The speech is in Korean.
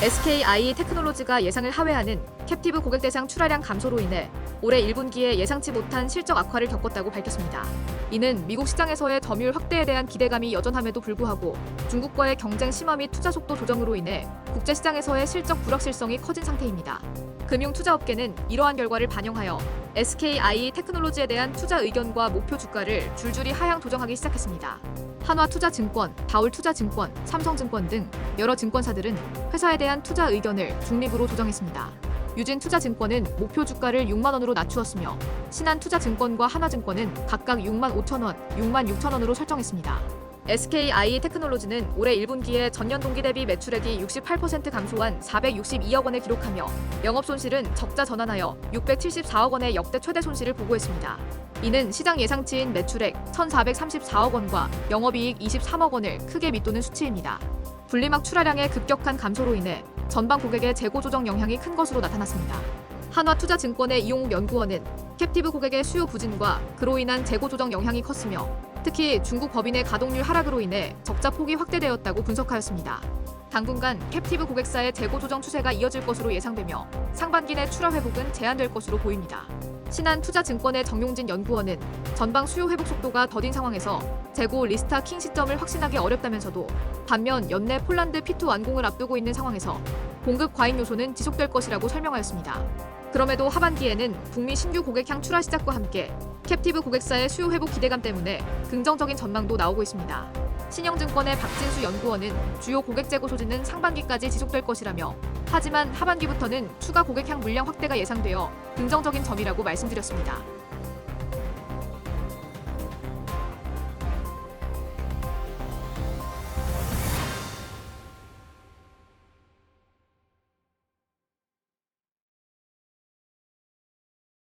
SKI 테크놀로지가 예상을 하회하는 캡티브 고객 대상 출하량 감소로 인해 올해 1분기에 예상치 못한 실적 악화를 겪었다고 밝혔습니다. 이는 미국 시장에서의 점유율 확대에 대한 기대감이 여전함에도 불구하고 중국과의 경쟁 심화 및 투자 속도 조정으로 인해 국제 시장에서의 실적 불확실성이 커진 상태입니다. 금융 투자업계는 이러한 결과를 반영하여 SKI 테크놀로지에 대한 투자 의견과 목표 주가를 줄줄이 하향 조정하기 시작했습니다. 한화투자증권, 다울투자증권, 삼성증권 등 여러 증권사들은 회사에 대한 투자 의견을 중립으로 조정했습니다. 유진투자증권은 목표 주가를 6만 원으로 낮추었으며 신한투자증권과 하나증권은 각각 6만 5천 원, 6만 6천 원으로 설정했습니다. SKI 테크놀로지는 올해 1분기에 전년 동기 대비 매출액이 68% 감소한 462억 원을 기록하며 영업 손실은 적자 전환하여 674억 원의 역대 최대 손실을 보고했습니다. 이는 시장 예상치인 매출액 1,434억 원과 영업이익 23억 원을 크게 밑도는 수치입니다. 분리막 출하량의 급격한 감소로 인해 전방 고객의 재고 조정 영향이 큰 것으로 나타났습니다. 한화투자증권의 이용욱 연구원은 캡티브 고객의 수요 부진과 그로 인한 재고 조정 영향이 컸으며 특히 중국 법인의 가동률 하락으로 인해 적자 폭이 확대되었다고 분석하였습니다. 당분간 캡티브 고객사의 재고 조정 추세가 이어질 것으로 예상되며 상반기 내 출하 회복은 제한될 것으로 보입니다. 신한투자증권의 정용진 연구원은 전방 수요 회복 속도가 더딘 상황에서 재고 리스타 킹 시점을 확신하기 어렵다면서도 반면 연내 폴란드 P2 완공을 앞두고 있는 상황에서 공급 과잉 요소는 지속될 것이라고 설명하였습니다. 그럼에도 하반기에는 북미 신규 고객 향 출하 시작과 함께 캡티브 고객사의 수요 회복 기대감 때문에 긍정적인 전망도 나오고 있습니다. 신영증권의 박진수 연구원은 주요 고객 재고 소진은 상반기까지 지속될 것이라며 하지만 하반기부터는 추가 고객향 물량 확대가 예상되어 긍정적인 점이라고 말씀드렸습니다.